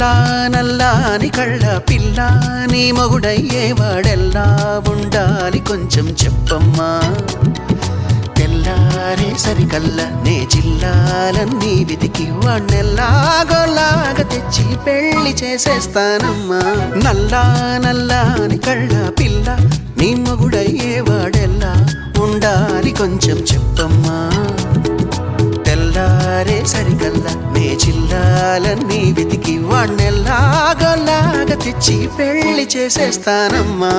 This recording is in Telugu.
నల్లా నల్లాని కళ్ళ పిల్ల నీ మొగుడయ్యేవాడెల్లా ఉండాలి కొంచెం చెప్పమ్మా. తెల్లారే సరికల్లా నే జిల్లాలన్నీ వెతికి వాణ్ణెల్లాగోలాగ తెచ్చి పెళ్ళి చేసేస్తానమ్మా. నల్లా నల్లాని కళ్ళ పిల్ల నీ మొగుడయ్యేవాడెల్లా ఉండాలి కొంచెం చెప్పమ్మా. చిన్నారే సరికల్లా నే చిల్లాలన్నీ వెతికి వాణ్ణెల్లాగా లాగ తెచ్చి పెళ్ళి చేసేస్తానమ్మా.